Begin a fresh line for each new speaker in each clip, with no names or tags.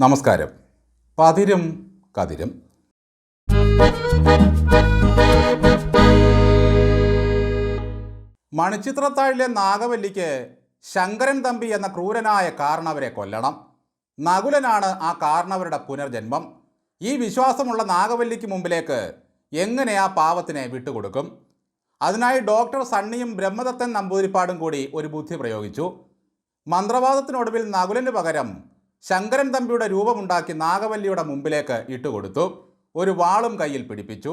നമസ്കാരം. പതിരും കതിരും. മണിച്ചിത്രത്താഴിലെ നാഗവല്ലിക്ക് ശങ്കരൻ തമ്പി എന്ന ക്രൂരനായ കാരണവരെ കൊല്ലണം. നകുലനാണ് ആ കാരണവരുടെ പുനർജന്മം. ഈ വിശ്വാസമുള്ള നാഗവല്ലിക്ക് മുമ്പിലേക്ക് എങ്ങനെ ആ പാവത്തിനെ വിട്ടുകൊടുക്കും? അതിനായി ഡോക്ടർ സണ്ണിയും ബ്രഹ്മദത്തൻ നമ്പൂതിരിപ്പാടും കൂടി ഒരു ബുദ്ധി പ്രയോഗിച്ചു. മന്ത്രവാദത്തിനൊടുവിൽ നകുലന് പകരം ശങ്കരൻ തമ്പിയുടെ രൂപമുണ്ടാക്കി നാഗവല്ലിയുടെ മുമ്പിലേക്ക് ഇട്ടുകൊടുത്തു. ഒരു വാളും കയ്യിൽ പിടിപ്പിച്ചു.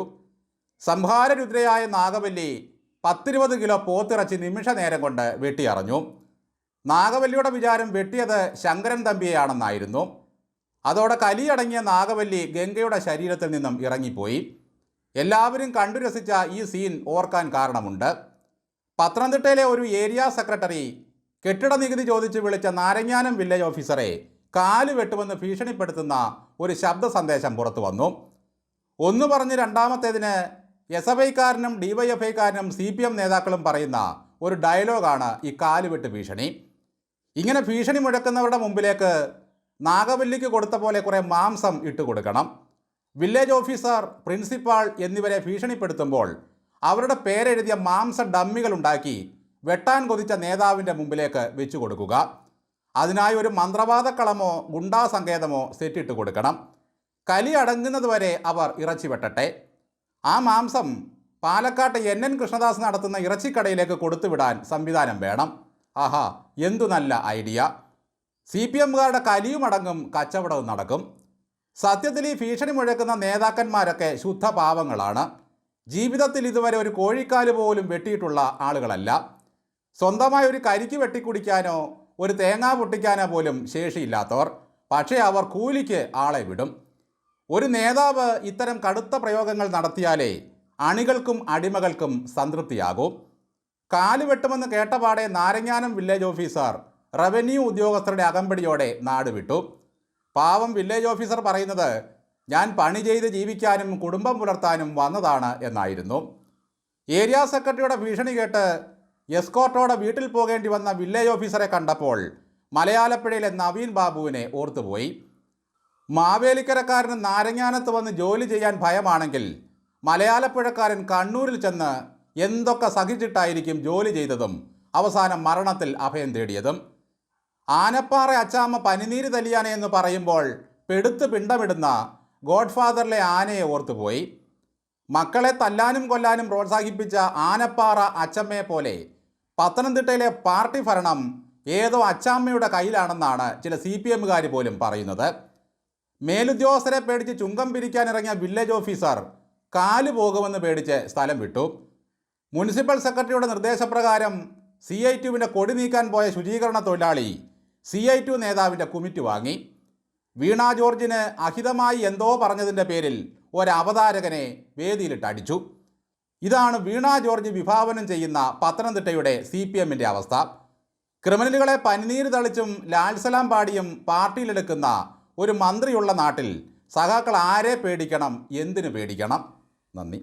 സംഹാരരുദ്രയായ നാഗവല്ലി പത്തിരുപത് കിലോ പോത്തിറച്ചി നിമിഷ നേരം കൊണ്ട് വെട്ടിയറഞ്ഞു. നാഗവല്ലിയുടെ വിചാരം വെട്ടിയത് ശങ്കരൻ തമ്പിയെയാണെന്നായിരുന്നു. അതോടെ കലിയടങ്ങിയ നാഗവല്ലി ഗംഗയുടെ ശരീരത്തിൽ നിന്നും ഇറങ്ങിപ്പോയി. എല്ലാവരും കണ്ടു രസിച്ച ഈ സീൻ ഓർക്കാൻ കാരണമുണ്ട്. പത്തനംതിട്ടയിലെ ഒരു ഏരിയ സെക്രട്ടറി കെട്ടിട നികുതി ചോദിച്ച് വിളിച്ച നാരങ്ങാനം വില്ലേജ് ഓഫീസറെ കാൽ വെട്ടുമെന്ന് ഭീഷണിപ്പെടുത്തുന്ന ഒരു ശബ്ദ സന്ദേശം പുറത്തു വന്നു. ഒന്ന് പറഞ്ഞ് രണ്ടാമത്തേതിന് എസ് എഫ് ഐക്കാരനും ഡി വൈ എഫ് ഐക്കാരനും സി പി എം നേതാക്കളും പറയുന്ന ഒരു ഡയലോഗാണ് ഈ കാലുവെട്ട് ഭീഷണി. ഇങ്ങനെ ഭീഷണി മുഴക്കുന്നവരുടെ മുമ്പിലേക്ക് നാഗവല്ലിക്ക് കൊടുത്ത പോലെ കുറേ മാംസം ഇട്ട് കൊടുക്കണം. വില്ലേജ് ഓഫീസർ പ്രിൻസിപ്പാൾ എന്നിവരെ ഭീഷണിപ്പെടുത്തുമ്പോൾ അവരുടെ പേരെഴുതിയ മാംസ ഡമ്മികൾ ഉണ്ടാക്കി വെട്ടാൻ കൊതിച്ച നേതാവിന്റെ മുമ്പിലേക്ക് വെച്ചു കൊടുക്കുക. അതിനായി ഒരു മന്ത്രവാദക്കളമോ ഗുണ്ടാ സങ്കേതമോ സെറ്റിട്ട് കൊടുക്കണം. കലി അടങ്ങുന്നതുവരെ അവർ ഇറച്ചി വെട്ടട്ടെ. ആ മാംസം പാലക്കാട്ട് എൻ എൻ കൃഷ്ണദാസ് നടത്തുന്ന ഇറച്ചിക്കടയിലേക്ക് കൊടുത്തുവിടാൻ സംവിധാനം വേണം. ആഹാ എന്തു നല്ല ഐഡിയ. സി പി എമ്മുകാരുടെ കലിയുമടങ്ങും കച്ചവടവും നടക്കും. സത്യത്തിൽ ഈ ഭീഷണി മുഴക്കുന്ന നേതാക്കന്മാരൊക്കെ ശുദ്ധ പാവങ്ങളാണ് ജീവിതത്തിൽ ഇതുവരെ ഒരു കോഴിക്കാൽ പോലും വെട്ടിയിട്ടുള്ള ആളുകളല്ല. സ്വന്തമായ ഒരു കരിക്ക് വെട്ടിക്കുടിക്കാനോ ഒരു തേങ്ങ പൊട്ടിക്കാനാ പോലും ശേഷിയില്ലാത്തവർ. പക്ഷേ അവർ കൂലിക്ക് ആളെ വിടും. ഒരു നേതാവ് ഇത്തരം കടുത്ത പ്രയോഗങ്ങൾ നടത്തിയാലേ അണികൾക്കും അടിമകൾക്കും സംതൃപ്തിയാകും. കാൽ വെട്ടുമെന്ന് കേട്ടപാടെ നാരങ്ങാനം വില്ലേജ് ഓഫീസർ റവന്യൂ ഉദ്യോഗസ്ഥരുടെ അകമ്പടിയോടെ നാട് വിട്ടു. പാവം വില്ലേജ് ഓഫീസർ പറയുന്നത് ഞാൻ പണി ചെയ്ത് ജീവിക്കാനും കുടുംബം പുലർത്താനും വന്നതാണ് എന്നായിരുന്നു. ഏരിയ സെക്രട്ടറിയുടെ ഭീഷണി കേട്ട് എസ്കോർട്ടോടെ വീട്ടിൽ പോകേണ്ടി വന്ന വില്ലേജ് ഓഫീസറെ കണ്ടപ്പോൾ മലയാളപ്പുഴയിലെ നവീൻ ബാബുവിനെ ഓർത്തുപോയി. മാവേലിക്കരക്കാരന് നാരങ്ങാനത്ത് വന്ന് ജോലി ചെയ്യാൻ ഭയമാണെങ്കിൽ മലയാളപ്പുഴക്കാരൻ കണ്ണൂരിൽ ചെന്ന് എന്തൊക്കെ സഹിച്ചിട്ടായിരിക്കും ജോലി ചെയ്തതും അവസാനം മരണത്തിൽ അഭയം തേടിയതും. ആനപ്പാറ അച്ചാമ്മ പനിനീര് തലിയാനെ എന്ന് പറയുമ്പോൾ പെടുത്ത് പിണ്ടമിടുന്ന ഗോഡ്ഫാദറിലെ ആനയെ ഓർത്തുപോയി. മക്കളെ തല്ലാനും കൊല്ലാനും പ്രോത്സാഹിപ്പിച്ച ആനപ്പാറ അച്ചമ്മയെ പോലെ പത്തനംതിട്ടയിലെ പാർട്ടി ഭരണം ഏതോ അച്ചാമ്മയുടെ കയ്യിലാണെന്നാണ് ചില സി പി എമ്മുകാർ പോലും പറയുന്നത്. മേലുദ്യോഗസ്ഥരെ പേടിച്ച് ചുങ്കം പിരിക്കാനിറങ്ങിയ വില്ലേജ് ഓഫീസർ കാൽ പോകുമെന്ന് പേടിച്ച് സ്ഥലം വിട്ടു. മുനിസിപ്പൽ സെക്രട്ടറിയുടെ നിർദ്ദേശപ്രകാരം സി ഐ ടുവിന്റെ കൊടി നീക്കാൻ പോയ ശുചീകരണ തൊഴിലാളി സി ഐ ടു നേതാവിന്റെ കുമിറ്റ് വാങ്ങി. വീണ ജോർജിന് അഹിതമായി എന്തോ പറഞ്ഞതിന്റെ പേരിൽ ഒരവതാരകനെ വേദിയിലിട്ട് അടിച്ചു. ഇതാണ് വീണ ജോർജ് വിഭാവനം ചെയ്യുന്ന പത്തനംതിട്ടയുടെ സി പി എമ്മിന്റെ അവസ്ഥ. ക്രിമിനലുകളെ പനിനീര് തളിച്ചും ലാൽസലാം പാടിയും പാർട്ടിയിലെടുക്കുന്ന ഒരു മന്ത്രിയുള്ള നാട്ടിൽ സഖാക്കൾ ആരെ പേടിക്കണം എന്തിനു പേടിക്കണം? നന്ദി.